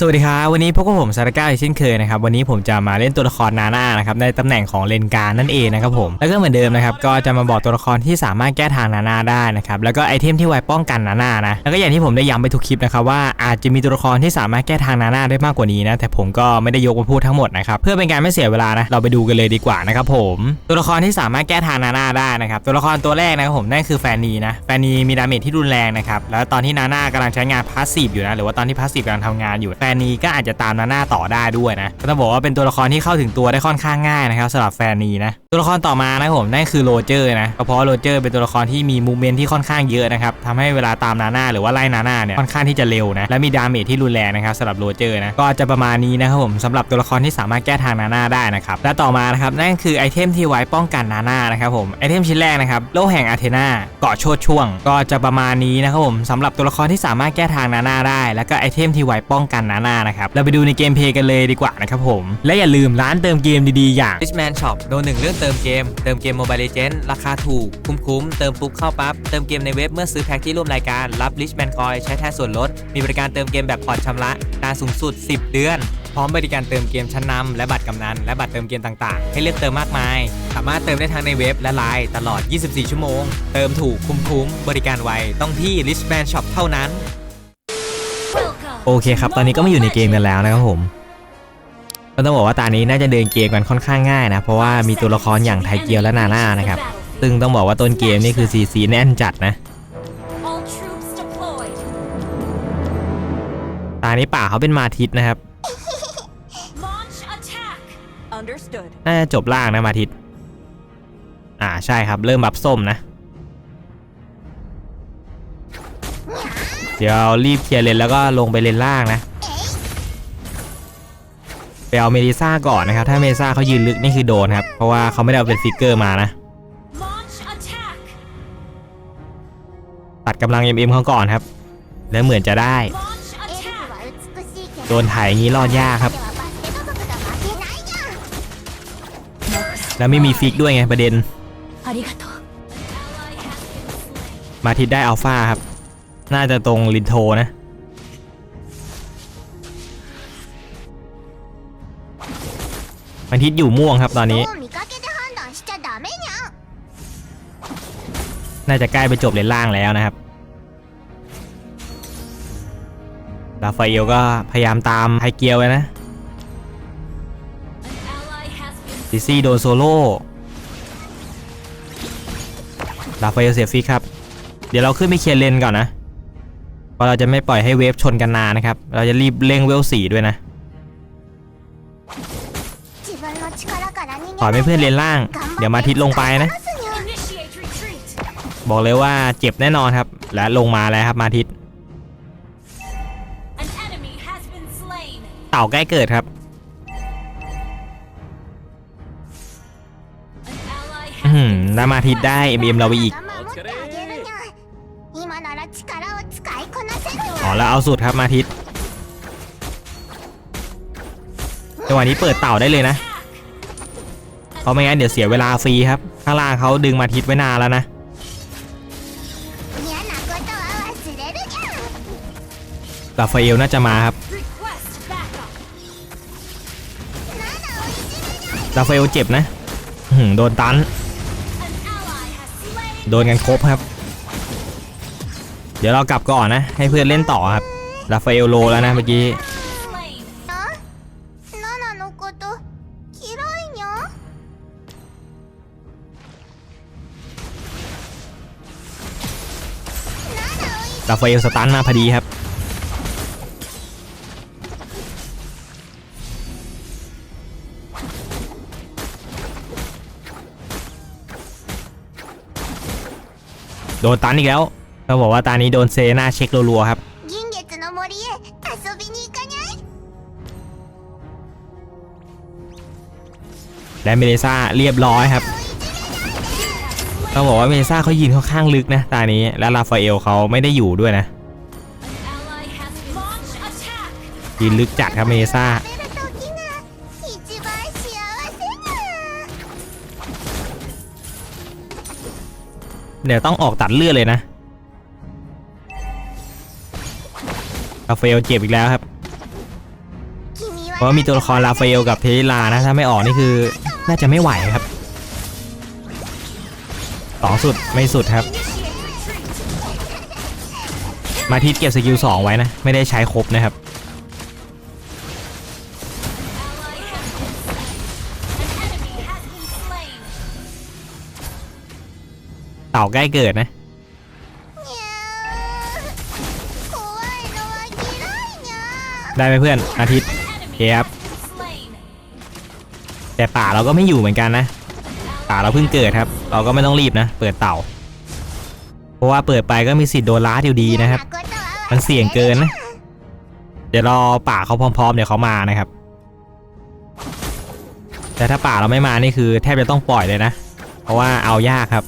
สวัสดีครับวันนี้พบกับผมซาราก้าอีกเช่นเคยนะครับวันนี้ผมจะมาเล่นตัวละครนาน่านะครับในตำแหน่งของเลนการนั่นเองนะครับผมแล้วก็เหมือนเดิมนะครับก็จะมาบอกตัวละครที่สามารถแก้ทางนาน่าได้นะครับแล้วก็ไอเทมที่ไว้ป้องกันนาน่านะแล้วก็อย่างที่ผมได้ย้ำไปทุกคลิปนะครับว่าอาจจะมีตัวละครที่สามารถแก้ทางนาน่าได้มากกว่านี้นะแต่ผมก็ไม่ได้ยกมาพูดทั้งหมดนะครับเพื่อเป็นการไม่เสียเวลานะเราไปดูกันเลยดีกว่านะครับผมตัวละครที่สามารถแก้ทางนาน่าได้นะครับตัวละครตัวแรกนะครับผมนั่นคือแฟนนีนะแฟนนีมีดาเมจที่รุนแรงนะครับแล้วตอนที่นาน่ากำลังใช้งานพาสซีฟอยู่นะหรือว่าตอนที่พาสซีฟกำลังทำงานอยู่แฟนนีก็อาจจะตามนาหน่าต่อได้ด้วยนะก็ต้องบอกว่าเป็นตัวละครที่เข้าถึงตัวได้ค่อนข้างง่ายนะครับสำหรับแฟนนีนะตัวละครต่อมานะครับผมนั่นคือโรเจอร์นะเพราะโรเจอร์เป็นตัวละครที่มีมูเมนที่ค่อนข้างเยอะนะครับทำให้เวลาตามนาหน่าหรือว่าไล่นาหน่าเนี่ยค่อนข้างที่จะเร็วนะและมีดาเมจที่รุนแรงนะครับสำหรับโรเจอร์นะก็จะประมาณนี้นะครับผมสำหรับตัวละครที่สามารถแก้ทางนาหน่าได้นะครับและต่อมานะครับนั่นคือไอเทมที่ไว้ป้องกันนาหน่านะครับผมไอเทมชิ้นแรกนะครับโล่แห่งอาเทนาเกาะโชดช่วง ก็จะประมาณนี้นะครับผมสำหรับตัวละครที่สามารถแก้ทางนาน่าได้ แล้วก็ไอเทมที่ไว้ป้องกันนาน่านะครับ เราไปดูในเกมเพย์กันเลยดีกว่านะครับผม และอย่าลืมร้านเติมเกมดีๆ อย่าง Richman Shop โดนหนึ่งเรื่องเติมเกม เติมเกม Mobile Legends ราคาถูก คุ้มๆ เติมปุ๊บเข้าปั๊บ เติมเกมในเว็บเมื่อซื้อแพ็กที่ร่วมรายการ รับ Richman Coin ใช้แทนส่วนลด มีบริการเติมเกมแบบผ่อนชำระนานสูงสุด 10 เดือนพร้อมบริการเติมเกมชั้นนำและบัตรกำนัน และบัตรเติมเกมต่างๆ ให้เลือกเติมมากมาย สามารถเติมได้ทั้งในเว็บและไลน์ตลอด 24 ชั่วโมง เติมถูกคุ้มๆบริการไว ต้องที่ Richman Shop เท่านั้น โอเคครับ ตอนนี้ก็มาอยู่ในเกมกันแล้วนะครับผมก็ต้องบอกว่าตอนนี้น่าจะเดินเกมกันค่อนข้างง่ายนะ เพราะว่ามีตัวละครอย่างไทเกียวและนาน่านะครับ ซึ่งต้องบอกว่าต้นเกมนี่คือซีซีแน่นจัดนะ All troops deployed. ตานี้ป่าเขาเป็นมาทิตนะครับ Launch attack. Understood. น่าจะจบล่างนะมาทิต อ่าใช่ครับเริ่มบับส้มนะ เดี๋ยวรีบเคลียร์เลนแล้วก็ลงไปเลนล่างนะไปเอาเมดิซ่าก่อนนะครับ ถ้าเมดิซ่าเขายืนลึกนี่คือโดนครับ เพราะว่าเขาไม่ได้เอาเป็นฟิกเกอร์มานะ ตัดกำลังเอ็มเอ็มเขาก่อนครับ แล้วเหมือนจะได้ โดนถ่ายอย่างนี้รอดยากครับ แล้วไม่มีฟิกด้วยไงประเด็น มาทิดได้อัลฟาครับ น่าจะตรงลินโทนะ มันทิศอยู่ม่วงครับตอนนี้ น่าจะใกล้ไปจบเลนล่างแล้วนะครับ ลาฟาเอลก็พยายามตามไฮเกียวไว้นะซิซี่โดนโซโล่ลาฟาเอลเสียฟิกครับ เดี๋ยวเราขึ้นไปเคลียร์เลนก่อนนะ พราะเราจะไม่ปล่อยให้เวฟชนกันนานนะครับ เราจะรีบเร่งเวลสีด้วยนะปล่อยไม่เพื่อนเรียนล่าง เดี๋ยวมาทิศลงไปนะ บอกเลยว่าเจ็บแน่นอนครับ และลงมาแล้วครับมาทิศเต่าใกล้เกิดครับอืมแล้วมาทิศได้เอ็มเอ็มเราไปอีก อ๋อแล้วเอาสุดครับมาทิศจังหวะนี้เปิดเต่าได้เลยนะเพราะไม่งั้นเดี๋ยวเสียเวลาฟรีครับ ข้างล่างเขาดึงมาทิศไว้นานแล้วนะลาฟาเอลน่าจะมาครับลาฟาเอลเจ็บนะโดนตัน โดนกันครบครับ เดี๋ยวเรากลับก่อนนะ ให้เพื่อนเล่นต่อครับลาฟาเอลโลแล้วนะเมื่อกี้ Slain. ナナのこと嫌いにゃん ลาฟาเอลสตันมาพอดีครับ โดนตันอีกแล้ว เขาบอกว่าตานี้โดนเซน่าเช็ครัวๆครับและเมเลซ่าเรียบร้อยครับเขาบอกว่าเมเลซ่าเขายินค่อนข้างลึกนะตานี้และลาฟาเอลเขาไม่ได้อยู่ด้วยนะยินลึกจัดครับเมเลซ่าเดี๋ยวต้องออกตัดเลือดเลยนะ ลาฟเอลเจ็บอีกแล้วครับ เพราะว่ามีตัวละครราฟเอลกับเทริลานะ ถ้าไม่ออกนี่คือ น่าจะไม่ไหวครับสองสุดไม่สุดครับ มาทิตเก็บสกิลสองไว้นะ ไม่ได้ใช้ครบนะครับเต่าใกล้เกิดนะ ได้ไหมเพื่อนอาทิตย์เคครับแต่ป่าเราก็ไม่อยู่เหมือนกันนะ ป่าเราเพิ่งเกิดครับ เราก็ไม่ต้องรีบนะ เปิดเต่า เพราะว่าเปิดไปก็มีสิทธิ์โดนล้าอยู่ดีนะครับ มันเสี่ยงเกินนะ เดี๋ยวรอป่าเขาพร้อมๆ เดี๋ยวเขามานะครับ แต่ถ้าป่าเราไม่มานี่คือ แทบจะต้องปล่อยเลยนะ เพราะว่าเอายากครับ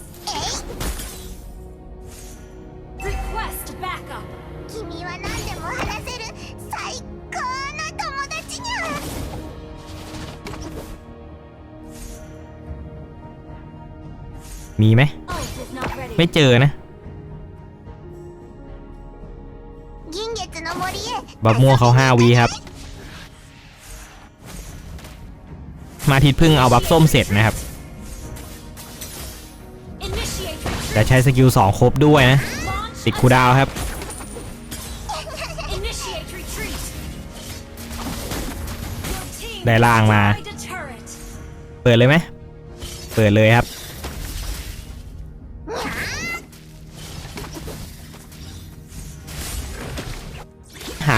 มีไหม ไม่เจอนะบับม่วงเขาห้าวีครับ มาทิดพึ่งเอาบับส้มเสร็จนะครับ แต่ใช้สกิลสองครบด้วยนะ ติดคูดาวครับ ได้ล่างมา เปิดเลยไหม เปิดเลยครับ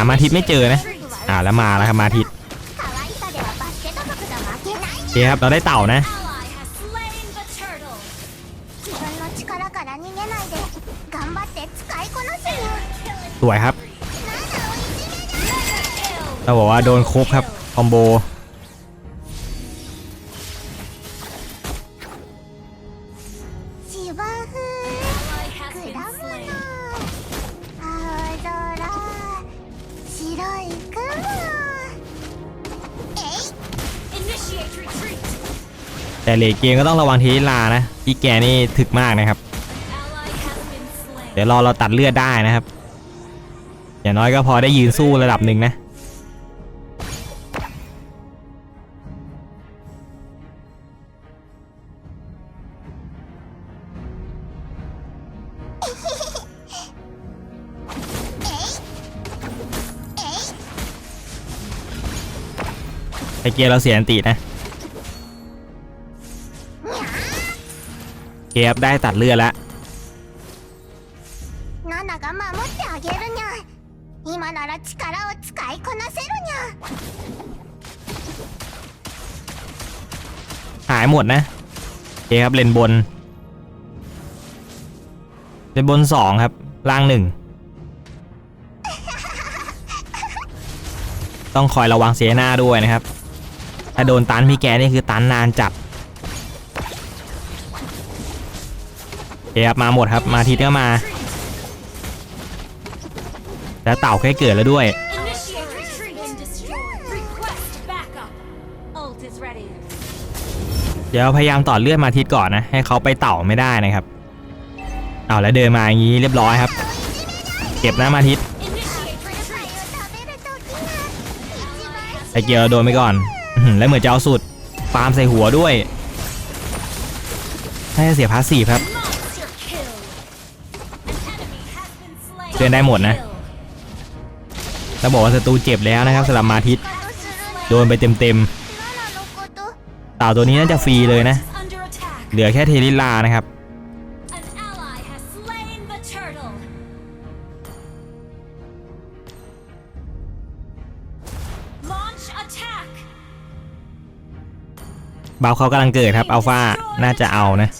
มาทิตไม่เจอนะ อ่าแล้วมาแล้วครับมาทิตโอเคครับเราได้เต่านะสวยครับเราบอกว่าโดนครบครับคอมโบ แต่เลเกมก็ต้องระวังทสลานะพี่แกนี่ถึกมากนะครับ เดี๋ยวรอเราตัดเลือดได้นะครับ อย่างน้อยก็พอได้ยืนสู้ระดับหนึ่งนะไอเกียร์เราเสียอันตินะ เกียร์ได้ตัดเลือดแล้ว ナナが守ってあげるにゃ今なら力を使いこなせるにゃ หายหมดนะโอเคครับเลนบน เลนบนสองครับ ล่างหนึ่ง ต้องคอยระวังเสียหน้าด้วยนะครับ ถ้าโดนตันพี่แกนี่คือตันนานจัด เครับมาหมดครับมาทีก็มา แล้วเต่าแค่เกิดแล้วด้วย เดี๋ยวพยายามต่อเลือดมาทิศก่อนนะ ให้เขาไปเต่าไม่ได้นะครับ เอาแล้วเดินมาอย่างนี้เรียบร้อยครับ เก็บหน้ามาทิศไอเกียวโดนไปก่อน แล้วเหมือนจะเอาสุดฟาร์มใส่หัวด้วยน่าเสียภาษีครับ พื่นได้หมดนะแล้วบอกว่าศัตรูเจ็บแล้วนะครับสลับมาทิตโดนไปเต็มๆเต่าตัวนี้น่าจะฟรีเลยนะ เหลือแค่เทลิลานะครับบาวเขากำลังเกิดครับอัลฟาน่าจะเอานะ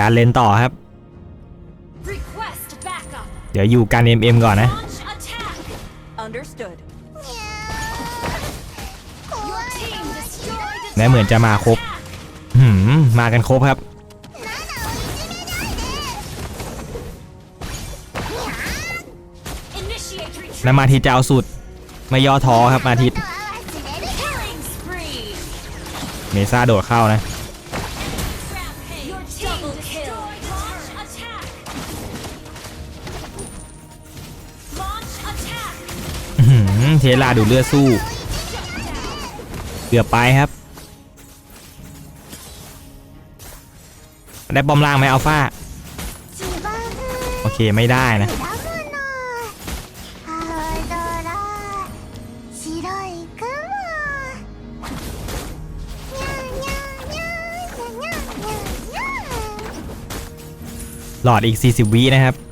ดันเลนต่อครับ เดี๋ยวอยู่การ MM ก่อนนะ และเหมือนจะมาครบมมากันครบครับ และมาทีจะเอาสุด ไม่ย่อท้อครับมาทิตเมซ่าโดดเข้านะ เทลาดูเลือดสู้เกือบไปครับ ได้บอมล่างไหมอัลฟาโอเคไม่ได้นะหลอดอีก 40 วินะครับ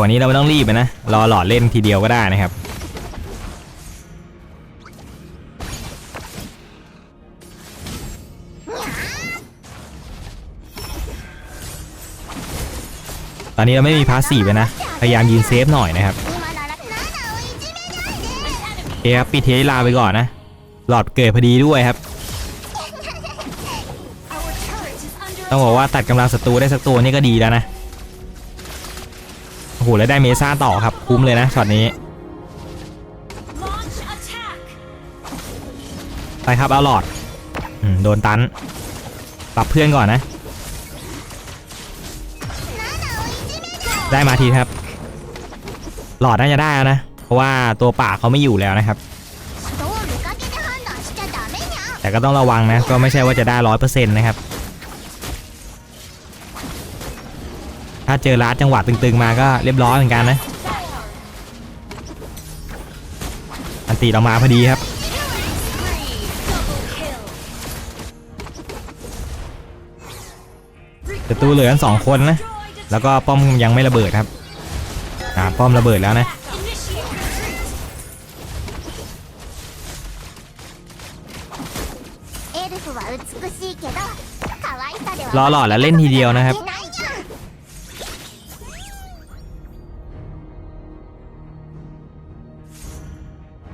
วันนี้เราไม่ต้องรีบนะ รอหลอดเล่นทีเดียวก็ได้นะครับ ตอนนี้เราไม่มีพาสซีฟนะ พยายามยืนเซฟหน่อยนะครับเอครับปิดเทลาไปก่อนนะ หลอดเกิดพอดีด้วยครับ ต้องบอกว่าตัดกำลังศัตรูได้สักตัวนี่ก็ดีแล้วนะ โอ้โหแล้วได้เมซ่าต่อครับคุ้มเลยนะช็อตนี้ไปครับเอาหลอดโดนตันปรับเพื่อนก่อนนะ ได้มาทีครับ หลอดน่าจะได้แล้วนะ เพราะว่าตัวป่าเขาไม่อยู่แล้วนะครับ แต่ก็ต้องระวังนะ ก็ไม่ใช่ว่าจะได้ร้อยเปอร์เซ็นต์นะครับ ถ้าเจอลาดจังหวะตึงๆมาก็เรียบร้อยเหมือนกันนะ อันตีเรามาพอดีครับศัตรูเหลือกันสองคนนะ แล้วก็ป้อมยังไม่ระเบิดครับ อ่าป้อมระเบิดแล้วนะรอหล่อแล้วเล่นทีเดียวนะครับ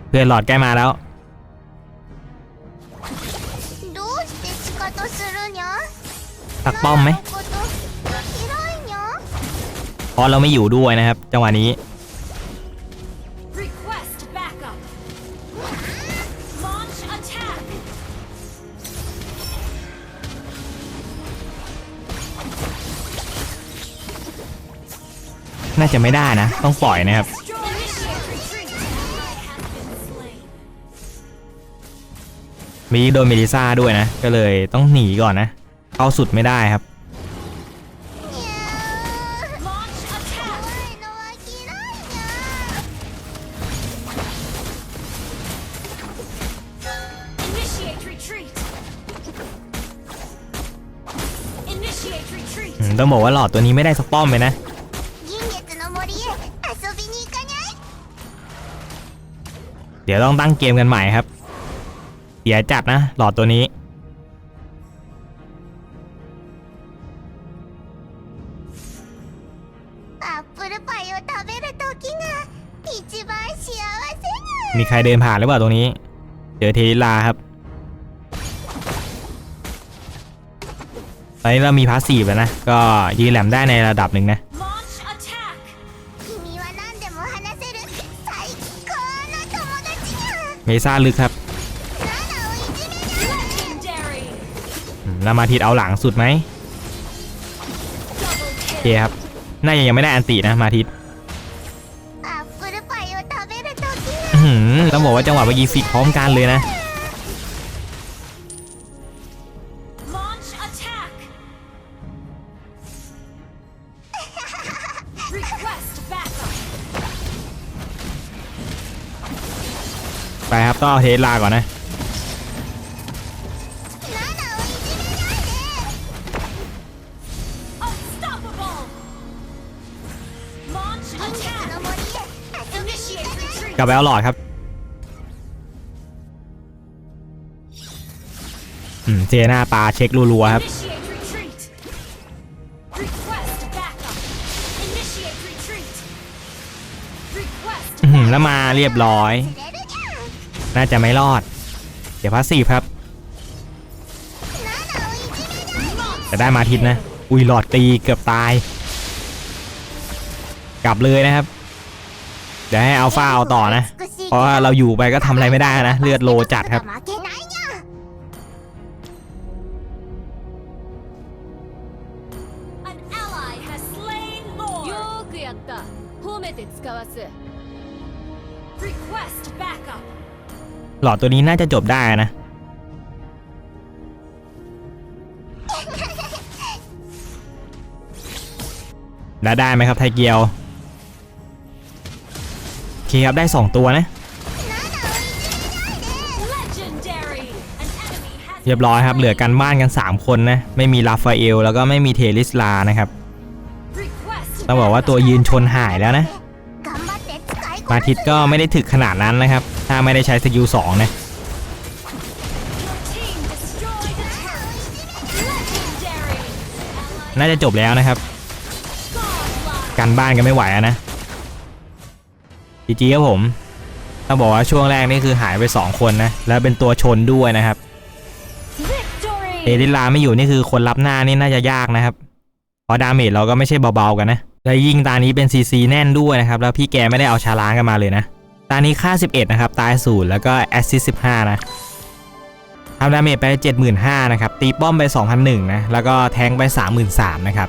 เพื่อนหลอดใกล้มาแล้ว どうして仕方するにゃ ตักป้อมไหม ナナのこと嫌いにゃ เพราะเราไม่อยู่ด้วยนะครับ จังหวะนี้ Request backup. Launch attack. น่าจะไม่ได้นะ ต้องปล่อยนะครับ มีโดนเมดิซ่าด้วยนะ ก็เลยต้องหนีก่อนนะ เข้าสุดไม่ได้ครับ ต้องบอกว่าหลอดตัวนี้ไม่ได้สปอมเลยนะเดี๋ยวต้องตั้งเกมกันใหม่ครับ เสียจัดนะหลอดตัวนี้ มีใครเดินผ่านหรือเปล่าตรงนี้ เจอเทลาครับตอนนี้เรามีพาสซีฟแล้วนะ ก็ยืนแหลมได้ในระดับหนึ่งนะเมซ่าลึกครับ นามาทิดเอาหลังสุดไหมโอเคครับ น่าจะยังไม่ได้อันตีนะมาทิดต้องบอกว่าจังหวะเมื่ซีฟิกพร้อมกันเลยนะไปครับต้องเอาเทสลาก่อนนะ กลับไปเอาหลอดครับ อืม เจน่าปลาเช็ครัวๆครับอื้แล้วมาเรียบร้อยน่าจะไม่รอด เดี๋ยวพาสซีฟครับจะได้มาทิศนะ อุ้ยหลอดตีเกือบตาย กลับเลยนะครับ เดี๋ยวให้อัลฟาเอาต่อนะ เพราะว่าเราอยู่ไปก็ทำอะไรไม่ได้นะ เลือดโลจัดครับหลอดตัวนี้น่าจะจบได้นะ แล้วได้ไหมครับไทเกียว เคครับได้ 2 ตัวนะ เรียบร้อยครับ เหลือกันบ้านกัน 3 คนนะ ไม่มีลาฟาเอลแล้วก็ไม่มีเทลิสลานะครับต้องบอกว่าตัวยืนชนหายแล้วนะ มาทิตก็ไม่ได้ถึกขนาดนั้นนะครับ ถ้าไม่ได้ใช้สกิลสองนะน่าจะจบแล้วนะครับ กันบ้านกันไม่ไหวนะ จีจีครับผมต้องบอกว่าช่วงแรกนี่คือหายไป 2 คนนะ แล้วเป็นตัวชนด้วยนะครับ Victory! เอริลาไม่อยู่นี่คือคนรับหน้านี่น่าจะยากนะครับ เพราะดาเมจเราก็ไม่ใช่เบาๆกันนะ และยิ่งตานี้เป็นซีซีแน่นด้วยนะครับ แล้วพี่แกไม่ได้เอาชาล้างกันมาเลยนะ ตานี้ค่า 11 นะครับ ตายศูนย์แล้วก็แอสซิส15นะทำดาเมจไป 75,000นะครับ ตีป้อมไป 2,001นะ แล้วก็แทงไป 33,000นะครับ